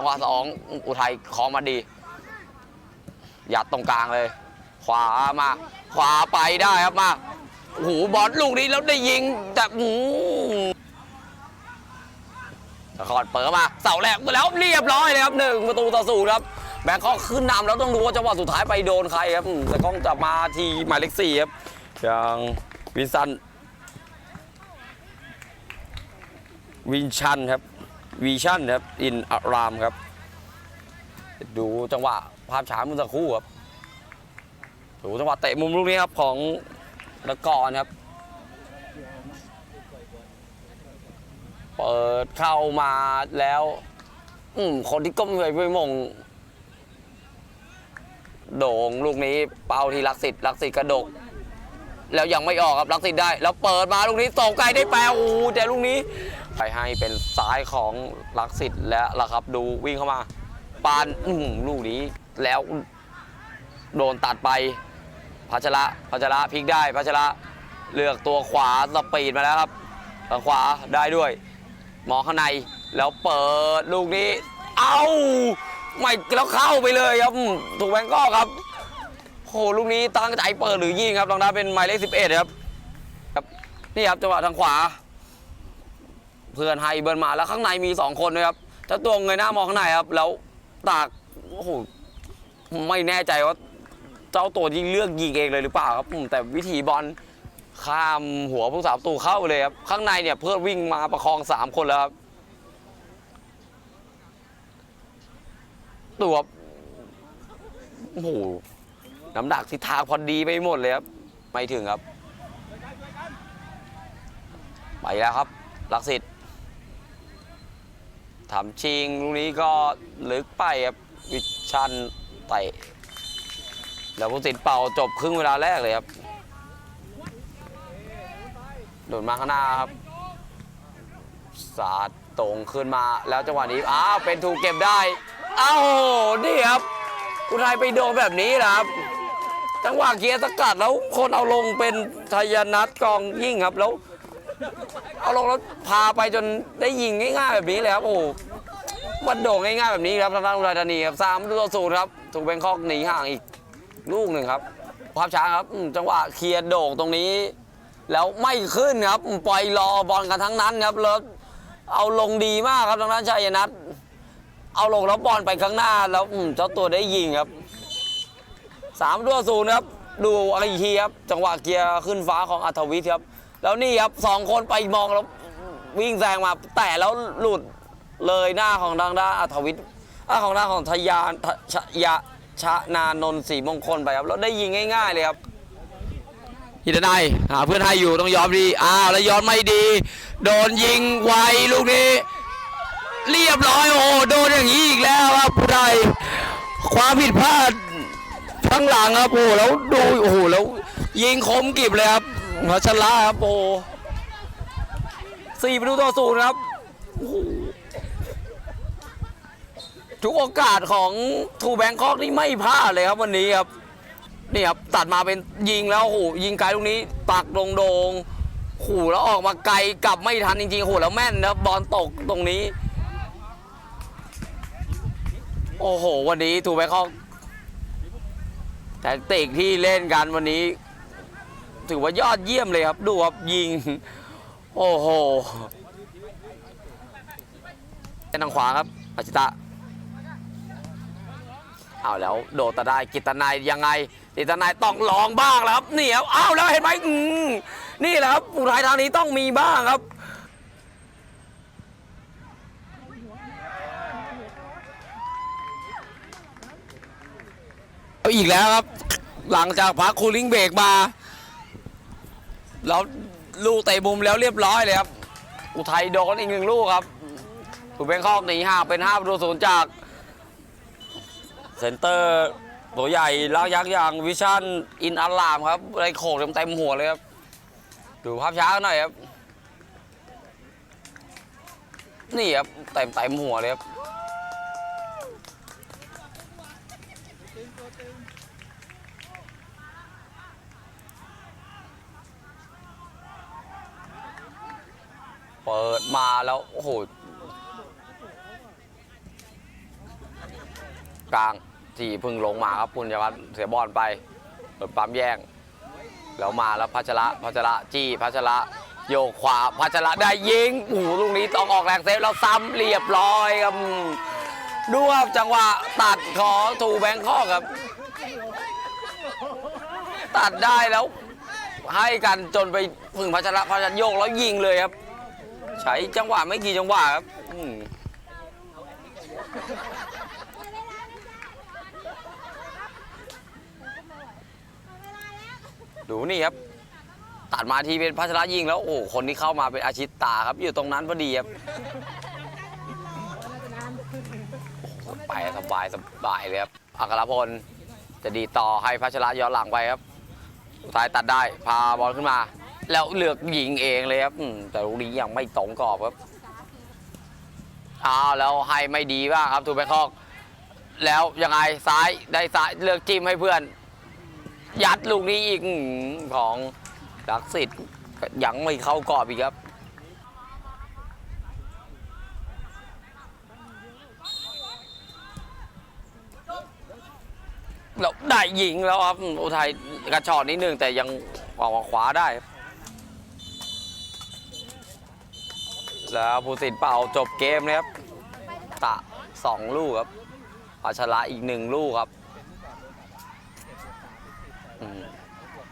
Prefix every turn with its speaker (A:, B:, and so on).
A: จังหวะสองอุทัยคล้องมาดียัดตรงกลางเลย ขวามา ขวาไปได้ครับมาโอ้โหบอลลูกนี้แล้วได้ยิงแต่อืมตะคอนเปิดมาเสาแรกแล้วเรียบร้อยเลยครับหนึ่งประตูต่อศูนย์ครับแบงคอกขึ้นนำแล้วต้องดูว่าจังหวะสุดท้ายไปโดนใครครับอืมแต่กล้องจับมาทีหมายเลขสี่ครับอย่างวินสัน วินชันครับ วีชันครับ อินอารามครับ ดูจังหวะภาพช้าเมื่อสักครู่ครับ ดูจังหวะเตะมุมลูกนี้ครับของนกรครับ เปิดเข้ามาแล้ว อืมคนที่ก้มไปไปมง โด่งลูกนี้ เป้าที่ลักษิตลักษิตกระดกแล้วยังไม่ออกครับลักษิตได้ แล้วเปิดมาลูกนี้ส่งไกลได้แปลโอ้แต่ลูกนี้ ไปให้เป็นซ้ายของลักษิตและละครับ ดูวิ่งเข้ามาปานลูกนี้แล้วโดนตัดไปพัชระพัชระพลิกได้พัชระเลือกตัวขวาสปีดมาแล้วครับทางขวาได้ด้วย มองข้างในแล้วเปิดลูกนี้ เอ้าไม่แล้วเข้าไปเลยครับถูกแบงก้อกครับโหลูกนี้ตั้งใจเปิดหรือยิงครับทางดาเป็นหมายเลขสิบเอ็ดครับครับนี่ครับจังหวะทางขวา เพื่อนให้เบิร์นมาแล้วข้างในมีสองคนนะครับเจ้าตัวเงยหน้ามองข้างในครับ แล้วตากโอ้โหไม่แน่ใจว่าเจ้าตัวยิงเลือกยิงเองเลยหรือเปล่าครับอืมแต่วิธีบอลข้ามหัวผู้สาประตูเข้าเลยครับ ข้างในเนี่ยเพื่อนวิ่งมาประคองสามคนแล้วครับตัวโอ้โหน้ำหนักทิศทางพอดีไปหมดเลยครับ ไม่ถึงครับ ไปแล้วครับลักษิต ทำชิงลูกนี้ก็ลึกไปครับวิชันเตะแล้วผู้สินเป่าจบครึ่งเวลาแรกเลยครับโดดมาข้างหน้าครับ สาดตรงขึ้นมาแล้วจังหวะนี้อ้าวเป็นถูกเก็บได้อ้าวนี่ครับอุทัยไปโดนแบบนี้นะครับ จังหวะเกียร์สกัดแล้วคนเอาลงเป็นทยนัทกองยิ่งครับแล้ว เอาลงแล้วพาไปจนได้ยิงง่ายๆแบบนี้เลยครับโอ้โหมันโด่งง่ายๆแบบนี้ครับทางด้านอุทัยธานีครับสามประตูต่อศูนครับถูกแบงคอกหนีห่างอีกลูกหนึ่งครับภาพช้าครับจังหวะเคลียร์โด่งตรงนี้ แล้วไม่ขึ้นครับปล่อยรอบอลกันทั้งนั้นครับแล้วเอาลงดีมากครับทางด้านชัยนัทเอาลงแล้วบอลไปข้างหน้าแล้วเจ้าตัวได้ยิงครับสามตัวศูนย์ครับ ดูอีกทีครับ จังหวะเกียร์ขึ้นฟ้าของอัธวิทย์ครับ แล้วนี่ครับสองคนไปมองแล้ววิ่งแซงมาแต่แล้วหลุดเลยหน้าของทางด้านอัธวิทย์อ่าของด้าของทยานทชยะชะนานนท์ศรีมงคลไปครับแล้วได้ยิงง่าย ๆเลยครับฮิตนายหาเพื่อนให้อยู่ต้องยอมดีอ้าวแล้วย้อนไม่ดี โดนยิงไวลูกนี้ เรียบร้อยโอ้โดนอย่างนี้อีกแล้วครับผู้ใดความผิดพลาดข้างหลังครับโอ้แล้วดูโอ้โหแล้วยิงคมกิบเลยครับ พัชระครับโอ้สี่ประตูต่อศูนย์ครับทุกโอกาสของทูแบงคอกนี่ไม่พลาดเลยครับวันนี้ครับนี่ครับตัดมาเป็นยิงแล้วโหยิงไกลลูกนี้ปักโดงโดงๆโอ้โหแล้วออกมาไกลกลับไม่ทันจริงๆโหแล้วแม่นนะบอลตกตรงนี้ โอ้โห วันนี้ทูแบงคอกแท็กติกที่เล่นกันวันนี้ ถือว่ายอดเยี่ยมเลยครับ ดูครับยิง โอ้โหเป็นทางขวาครับอาชิตะเอาแล้วโดดแต่ได้กิตนายยังไงกิตนายต้องลองบ้างแล้วครับนี่ครับอ้าวแล้วเห็นไหมนี่แหละครับอุทัยธางนี้ต้องมีบ้างครับเอาอีกแล้วครับ หลังจากพักคูลิ่งเบรกมา แล้วลูกเตะมุมแล้วเรียบร้อยเลยครับ อุทัยโดนอีกหนึ่งลูกครับถูกแบงคอหนีห่างเป็น5ประตูศูนย์จาก เซนเตอร์ตัวใหญ่ลากยักษ์อย่างวิชั่นอินอารามครับไรโขกเต็มๆหัวเลยครับ ดูภาพช้าหน่อยครับ นี่ครับเต็มเต็มหัวเลยครับ เปิดมาแล้วโอ้โหกลางที่เพึ่งลงมาครับปุญญวัฒน์เสียบอลไปเปิดปั๊มแย่งแล้วมาแล้วพัชระพัชระจี้พัชระโยกขวาพัชระได้ยิงโอ้โหลูกนี้ต้องออกแรงเซฟแล้วซ้ำเรียบร้อยครับดูครับจังหวะตัดของทูแบงคอกครับ ตัดได้แล้วให้กันจนไปพึ่งพัชระพัชระโยกแล้วยิงเลยครับ ใช้จังหวะไม่กี่จังหวะครับดูนี่ครับ ตัดมาทีเป็นพัชระยิงแล้ว โอ้โหคนที่เข้ามาเป็นอาชิตตาครับ อยู่ตรงนั้นพอดีครับไปสบายสบายเลยครับอัครพลจะดีต่อให้พัชระย้อนหลังไปครับสุดท้ายตัดได้ พาบอลขึ้นมา แล้วเลือกยิงเองเลยครับแต่ลูกนี้ยังไม่ตรงกรอบครับอ้าวแล้วให้ไม่ดีบ้างครับทูแบงคอก แล้วยังไงซ้ายได้ซ้ายเลือกจิ้มให้เพื่อน ยัดลูกนี้อีกของลักษิตยังไม่เข้ากรอบอีกครับแล้วได้ยิงแล้วครับอุทัยกระชอนนิดนึงแต่ยังออกมาขวาได้ครับ แล้วภูสินเป่าจบเกมเลยครับ ตะสองลูกครับอัชระอีกหนึ่งลูกครับ